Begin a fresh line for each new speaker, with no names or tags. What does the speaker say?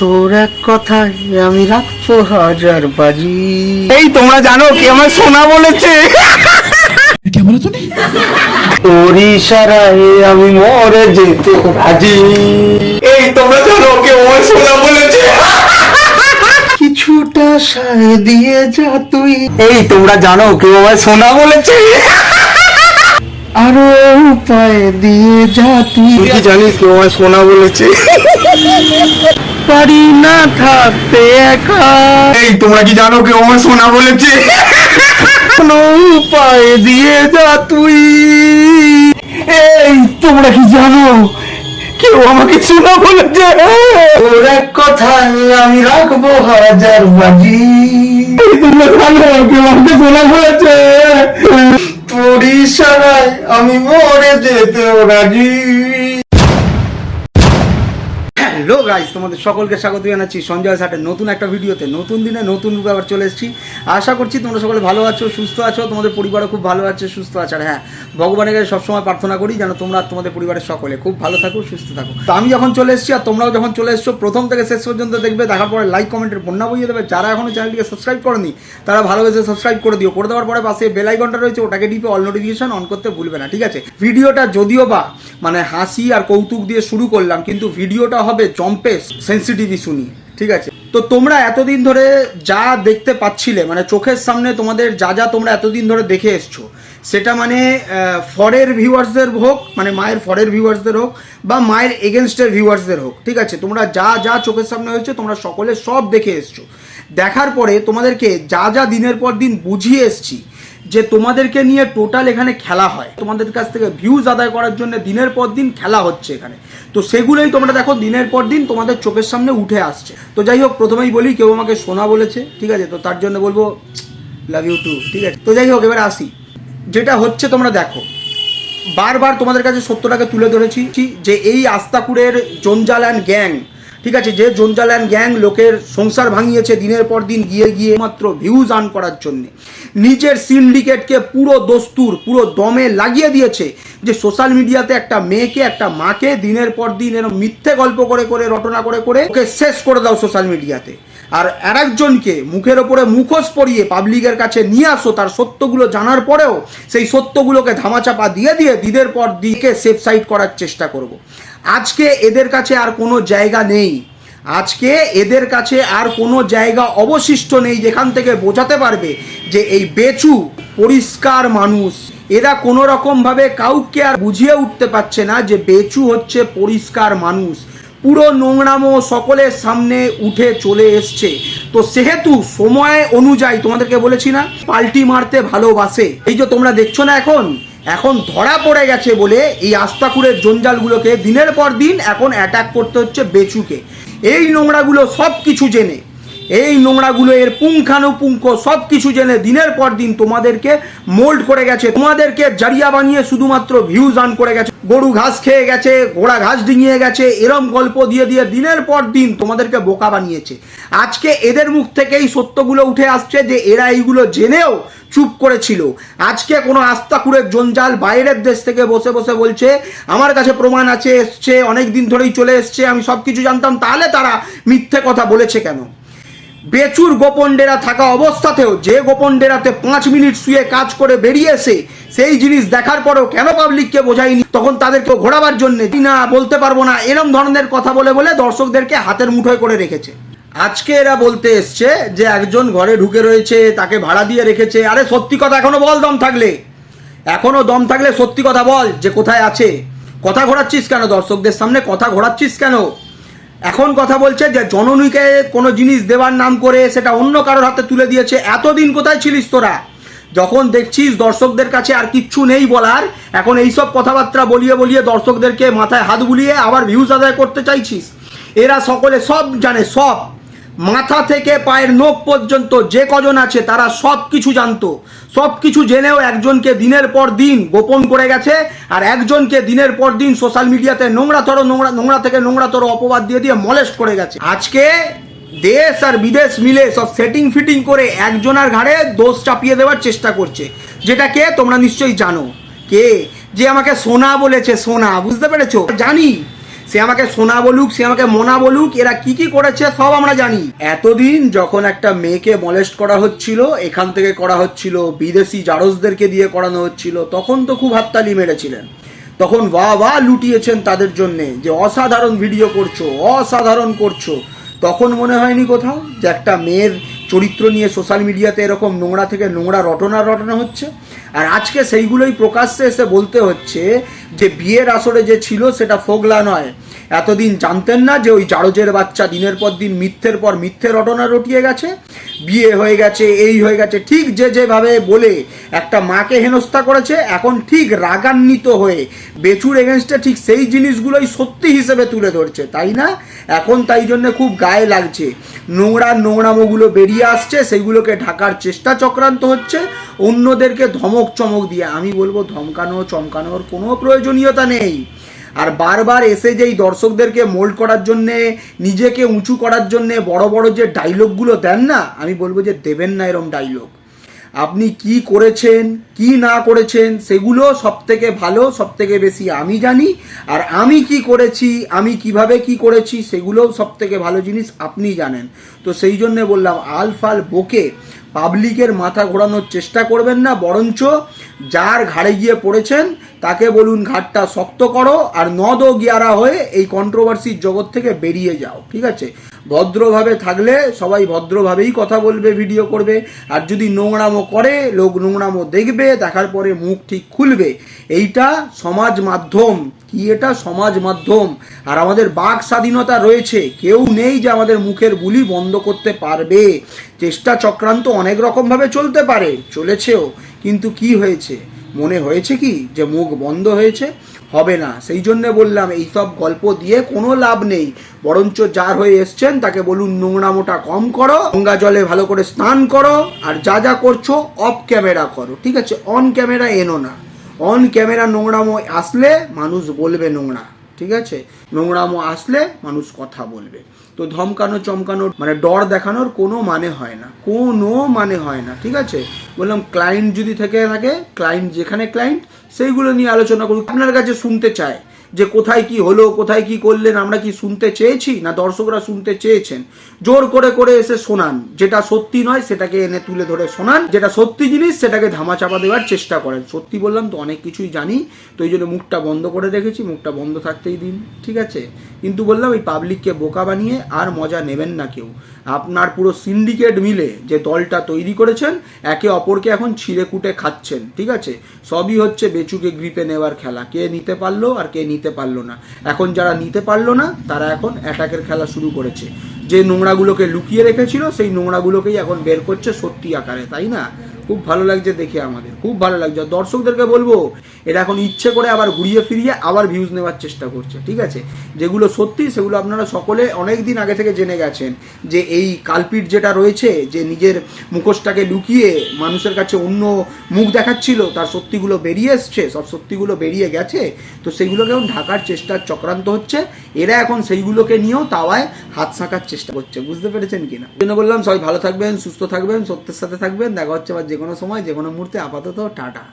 তোর এক কথায় আমি রাখব হাজার বাজি।
এই তোমরা জানো কে আমার সোনা বলেছে?
তোর ইশারায় আমি মরে যেতে রাজি।
এই তোমরা জানো কে আমার সোনা বলেছে?
কিছুটা সায় দিয়ে যা তুই।
এই তোমরা জানো কেউ আমার সোনা বলেছে?
আরও উপায় দিয়ে যা তুই।
জানিস কে আমার সোনা বলেছে?
পারি না থাকতে একা।
এই তোমরা কি জানো কেউ আমার সোনা বলেছে?
কোনো উপায় দিয়ে যা তুই।
এই তোমরা কি জানো? কেউ আমাকে সোনা বলেছে?
তোর এক কথায় আমি রাখব হাজার বাজি।
তোমরা জানো কেউ আমাকে সোনা বলেছে?
তোর ইশারায় আমি মরে যেতে রাজি। গাইস তোমাদের সকলকে স্বাগত জানাচ্ছি সঞ্জয় সাটের নতুন একটা ভিডিওতে। নতুন দিনে নতুন রূপে আবার চলে এসেছি। আশা করছি তোমরা সকলে ভালো আছো, সুস্থ আছো, তোমাদের পরিবারও খুব ভালো আছে, সুস্থ আছে। আর হ্যাঁ ভগবানের কাছে সবসময় প্রার্থনা করি যেন তোমরা তোমাদের পরিবারের সকলে খুব ভালো থাকো, সুস্থ থাকো। তো আমি যখন চলে এসেছি আর তোমরাও যখন চলে এসছো, প্রথম থেকে শেষ পর্যন্ত দেখবে, দেখার পরে লাইক কমেন্টের বন্যা বইয়ে দেবে। যারা এখনও চ্যানেলটিকে সাবস্ক্রাইব করেনি, তারা ভালোবেসে সাবস্ক্রাইব করে দিও। করে দেওয়ার পরে পাশে বেল আইকনটা রয়েছে, ওটাকে টিপে অল নোটিফিকেশন অন করতে ভুলবে না, ঠিক আছে? ভিডিওটা যদিও বা মানে হাসি আর কৌতুক দিয়ে শুরু করলাম, কিন্তু ভিডিওটা হবে জম্পেস সেন্সিটিভ ইস্যু নিয়ে, ঠিক আছে? তো তোমরা এতদিন ধরে যা দেখতে পাচ্ছিলে মানে চোখের সামনে তোমাদের যা যা তোমরা এতদিন ধরে দেখে এসছো, সেটা মানে ফরের ভিউয়ার্সদের হোক মানে মায়ের ফরের ভিউয়ার্সদের হোক, বা মায়ের এগেনস্টের ভিউয়ার্সদের হোক, ঠিক আছে? তোমরা যা যা চোখের সামনে হয়েছে, তোমরা সকলে সব দেখে এসছো। দেখার পরে তোমাদেরকে যা যা দিনের পর দিন বুঝিয়ে এসছি যে তোমাদেরকে নিয়ে টোটাল এখানে খেলা হয়। তোমাদের কাছ থেকে ভিউজ আদায় করার জন্য দিনের পর দিন খেলা হচ্ছে এখানে। তো সেগুলোই তোমরা দেখো, দিনের পর দিন তোমাদের চোখের সামনে উঠে আসছে। তো যাই হোক, প্রথমেই বলি, কেউ আমাকে সোনা বলেছে, ঠিক আছে? তো তার জন্য বলব লাভ ইউ টু ঠিক আছে? তো যাই হোক, এবার আসি। যেটা হচ্ছে, তোমরা দেখো। বারবার তোমাদের কাছে সত্যটাকে তুলে ধরেছি যে এই আস্তাকুরের জঞ্জাল অ্যান্ড গ্যাং ঠিক আছে, যে জঞ্জালান গ্যাং লোকের সংসার ভাঙিয়েছে দিনের পর দিন গিয়ে গিয়ে মাত্র ভিউজ আন করার জন্য। নিজের সিন্ডিকেটকে পুরো দস্তুর, পুরো দমে লাগিয়ে দিয়েছে যে সোশ্যাল মিডিয়াতে একটা মেয়েকে, একটা মাকে দিনের পর দিন এরকম মিথ্যে গল্প করে করে, রটনা করে করে ওকে শেষ করে দাও সোশ্যাল মিডিয়াতে আর আরেকজনকে মুখের ওপরে মুখোশ পরিয়ে পাবলিকের কাছে নিয়ে আসো, তার সত্যগুলো জানার পরেও সেই সত্যগুলোকে ধামাচাপা দিয়ে দিয়ে দিনের পর দিকে সেফ সাইড করার চেষ্টা করব। আজকে এদের কাছে আর কোনো জায়গা নেই। আজকে এদের কাছে আর কোনো জায়গা অবশিষ্ট নেই যেখান থেকে বোঝাতে পারবে যে এই বেচু পরিষ্কার মানুষ। এরা কোনো রকমভাবে কাউকে আর বুঝিয়ে উঠতে পারছে না যে বেচু হচ্ছে পরিষ্কার মানুষ। পুরো নোংরামো সকলের সামনে উঠে চলে এসছে। তো সেহেতু সময় অনুযায়ী তোমাদেরকে বলেছি না, পাল্টি মারতে ভালোবাসে। এই যে তোমরা দেখছ না এখন এখন ধরা পড়ে গেছে বলে এই আস্তাকুরের জঞ্জালগুলোকে দিনের পর দিন এখন অ্যাটাক করতে হচ্ছে বেচুকে। এই নোংরাগুলো সব কিছু জেনে, এই নোংরাগুলো এর পুঙ্খানুপুঙ্খ সব কিছু জেনে দিনের পর দিন তোমাদেরকে মোল্ড করে গেছে। তোমাদেরকে জারিয়া বানিয়ে শুধুমাত্র ভিউজ আন করে গেছে। গরু ঘাস খেয়ে গেছে, ঘোড়া ঘাস ডিঙিয়ে গেছে, এরম গল্প দিয়ে দিয়ে দিনের পর দিন তোমাদেরকে বোকা বানিয়েছে। আজকে এদের মুখ থেকেই সত্যগুলো উঠে আসছে যে এরা এইগুলো জেনেও চুপ করেছিল। আজকে কোনো আস্তাকুরের জঞ্জাল বাইরের দেশ থেকে বসে বসে বলছে, আমার কাছে প্রমাণ আছে, এসছে, অনেক দিন ধরেই চলে এসছে, আমি সব কিছু জানতাম। তাহলে তারা মিথ্যে কথা বলেছে কেন? বেচুর গোপন ডেরা থাকা অবস্থাতেও যে গোপন ডেরাতে পাঁচ মিনিট শুয়ে কাজ করে বেরিয়ে এসে সেই জিনিস দেখার পরেও কেন পাবলিককে বোঝায়নি? তখন তাদেরকে ঘোরাবার জন্য না বলতে পারব না, এরম ধরনের কথা বলে বলে দর্শকদেরকে হাতের মুঠোয় করে রেখেছে। আজকে এরা বলতে এসছে যে একজন ঘরে ঢুকে রয়েছে, তাকে ভাড়া দিয়ে রেখেছে। আরে সত্যি কথা, এখনও বল দম থাকলে। এখনও দম থাকলে সত্যি কথা বল যে কোথায় আছে। কথা ঘোরাচ্ছিস কেন দর্শকদের সামনে? কথা ঘোরাচ্ছিস কেন? এখন কথা বলছে যে জননীকে কোনো জিনিস দেওয়ার নাম করে সেটা অন্য কারোর হাতে তুলে দিয়েছে। এতদিন কোথায় ছিলিস তোরা? যখন দেখছিস দর্শকদের কাছে আর কিচ্ছু নেই বলার, এখন এইসব কথাবার্তা বলিয়ে বলিয়ে দর্শকদেরকে মাথায় হাত বুলিয়ে আবার ভিউজ আদায় করতে চাইছিস। এরা সকলে সব জানে, সব। মাথা থেকে পায়ের নখ পর্যন্ত যে কজন আছে, তারা সব কিছু জানতো। সব কিছু জেনেও একজনকে দিনের পর দিন গোপন করে গেছে, আর একজনকে দিনের পর দিন সোশ্যাল মিডিয়াতে নোংরা নোংরাতর, নোংরা নোংরা থেকে নোংরাতর অপবাদ দিয়ে দিয়ে মলেস্ট করে গেছে। আজকে দেশ আর বিদেশ মিলে সব সেটিং ফিটিং করে একজনের ঘাড়ে দোষ চাপিয়ে দেওয়ার চেষ্টা করছে। যেটা কে? তোমরা নিশ্চয়ই জানো। কে? যে আমাকে সোনা বলেছে, সোনা, বুঝতে পেরেছ? জানি। সে আমাকে সোনা বলুক, সে আমাকে মোনা বলুক, এরা কি কি করেছে সব আমরা জানি। এতদিন যখন একটা মেয়েকে মলেস্ট করা হচ্ছিল, এখান থেকে করা হচ্ছিল, বিদেশি জারজদেরকে দিয়ে করানো হচ্ছিল, তখন তো খুব হাততালি মেরেছিলেন। তখন বা বা লুটিয়েছেন তাদের জন্যে, যে অসাধারণ ভিডিও করছ, অসাধারণ করছ। তখন মনে হয়নি কোথাও যে একটা মেয়ের চরিত্র নিয়ে সোশ্যাল মিডিয়াতে এরকম নোংরা থেকে নোংরা রটনা রটনা হচ্ছে। আর আজকে সেইগুলোই প্রকাশ্যে এসে বলতে হচ্ছে যে বিয়ের আসরে যে ছিল সেটা ফোগলা নয়। এতদিন জানতেন না যে ওই জারজের বাচ্চা দিনের পর দিন, মিথ্যের পর মিথ্যে রটনা রটিয়ে গেছে। বিয়ে হয়ে গেছে, এই হয়ে গেছে। ঠিক যে যেভাবে বলে একটা মাকে হেনস্থা করেছে, এখন ঠিক রাগান্বিত হয়ে বেচুর এগেনস্টে ঠিক সেই জিনিসগুলোই সত্যি হিসেবে তুলে ধরছে, তাই না? এখন তাই জন্য খুব গায়ে লাগছে। নোংরা নোংরামোগুলো বেরিয়ে আসছে, সেইগুলোকে ঢাকার চেষ্টা চক্রান্ত হচ্ছে, অন্যদেরকে ধমক চমক দিয়ে। আমি বলব ধমকানো চমকানোর কোনো প্রয়োজনীয়তা নেই। আর বারবার এসে যেই দর্শকদেরকে মোল্ড করার জন্যে, নিজেকে উঁচু করার জন্যে বড় বড় যে ডায়লগগুলো দেন না, আমি বলব যে দেবেন না এরম ডায়লগ আপনি কি করেছেন, কি না করেছেন, সেগুলো সব থেকে ভালো সব থেকে বেশি আমি জানি। আর আমি কি করেছি, আমি কীভাবে কি করেছি, সেগুলোও সব থেকে ভালো জিনিস আপনি জানেন। তো সেই জন্যে বললাম, আলফাল বকে পাবলিকের মাথা ঘোরানোর চেষ্টা করবেন না, বরঞ্চ যার ঘাড়ে গিয়ে পড়েছেন, তাকে বলুন ঘাটটা শক্ত করো আর নদ গিয়ারা হয়ে এই কন্ট্রোভার্সির জগৎ থেকে বেরিয়ে যাও, ঠিক আছে? ভদ্রভাবে থাকলে সবাই ভদ্রভাবেই কথা বলবে ভিডিও করবে, আর যদি নোংরামো করে, লোক নোংরামো দেখবে, দেখার পরে মুখ ঠিক খুলবে, এইটা সমাজ মাধ্যম কি এটা? সমাজ মাধ্যম। আর আমাদের বাক স্বাধীনতা রয়েছে। কেউ নেই যে আমাদের মুখের বুলি বন্ধ করতে পারবে। চেষ্টা চক্রান্ত অনেক রকমভাবে চলতে পারে। চলেছেও। কিন্তু কি হয়েছে? মনে হয়েছে কি? যে মুখ বন্ধ হয়েছে? হবে না। সেই জন্য বললাম, এই সব গল্প দিয়ে কোনো লাভ নেই। বরঞ্চ যার হয়ে এসছেন, তাকে বলুন নোংরা মোটা কম করো, গঙ্গা জলে ভালো করে স্নান করো, আর যা যা করছ অফ ক্যামেরা করো। ঠিক আছে? অন ক্যামেরা এনো না। অন ক্যামেরা নোংরামো আসলে মানুষ বলবে নোংরা, ঠিক আছে? নোংরামো আসলে মানুষ কথা বলবে। তো ধমকানো চমকানোর মানে ডর দেখানোর কোনো মানে হয় না, কোনো মানে হয় না, ঠিক আছে? বললাম ক্লায়েন্ট যদি থেকে থাকে ক্লায়েন্ট যেখানে ক্লায়েন্ট সেইগুলো নিয়ে আলোচনা করুক। আপনার কাছে শুনতে চায়। যে কোথায় কি হলো, কোথায় কি করলেন, আমরা কি শুনতে চেয়েছি না দর্শকরা শুনতে চেয়েছেন? জোর করে করে এসে শোনান। যেটা সত্যি নয়, সেটাকে এনে তুলে ধরে শোনান। যেটা সত্যি জিনিস, সেটাকে ধামাচাপা দেওয়ার চেষ্টা করেন। সত্যি বললাম তো অনেক কিছুই জানি, তো এই জন্য মুখটা বন্ধ করে রেখেছি। মুখটা বন্ধ থাকতেই দিন, ঠিক আছে? কিন্তু বললাম এই পাবলিককে বোকা বানিয়ে আর মজা নেবেন না কেউ। আপনার পুরো সিন্ডিকেট মিলে যে দলটা তৈরি করেছেন, একে অপরকে এখন ছিঁড়ে কুটে খাচ্ছেন, ঠিক আছে? সবই হচ্ছে বেচুকে গ্রিপে নেওয়ার খেলা। কে নিতে পারল আর কে নিতে পারল না। এখন যারা নিতে পারল না, তারা এখন অ্যাটাকের খেলা শুরু করেছে। যে নোংরাগুলোকে লুকিয়ে রেখেছিল, সেই নোংরাগুলোকেই এখন বের করছে সত্যি আকারে, তাই না? খুব ভালো লাগছে দেখে আমাদের, খুব ভালো লাগছে। দর্শকদেরকে বলব এটা এখন ইচ্ছে করে আবার ঘুরিয়ে ফিরিয়ে আবার ভিউজ নেওয়ার চেষ্টা করছে, ঠিক আছে? যেগুলো সত্যি, সেগুলো আপনারা সকলে অনেক দিন আগে থেকে জেনে গেছেন যে এই কালপিট যেটা রয়েছে, যে নিজের মুখোশটাকে লুকিয়ে মানুষের কাছে অন্য মুখ দেখাচ্ছিল, তার সত্যিগুলো বেরিয়ে এসছে, সব সত্যিগুলো বেরিয়ে গেছে, তো সেগুলোকে এখন ঢাকার চেষ্টার চক্রান্ত হচ্ছে। এরা এখন সেইগুলোকে নিয়েও তাওয়ায় হাত সাঁকার চেষ্টা করছে, বুঝতে পেরেছেন কিনা? জন্য বললাম, সবাই ভালো থাকবেন, সুস্থ থাকবেন, সত্যের সাথে থাকবেন, দেখা হচ্ছে আবার যে কোনো সময় যে কোনো মুহূর্তে আপাতত টাটা।